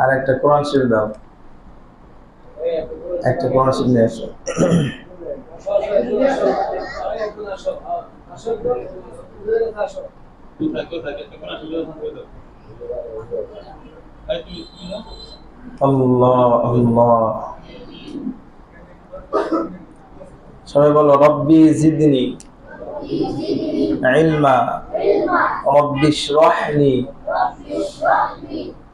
আর একটা কোরআন শরীফ দাও। একটা কোরআন শরীফ নিয়ে আসো। সবাই বলো, রব্বি জিদনি ইলমা রব্বি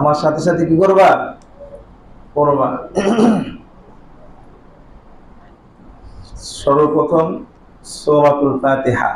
আমার সাথে সাথে কি করবা? করবা সর্বপ্রথম সোমাতুল ফাতিহা।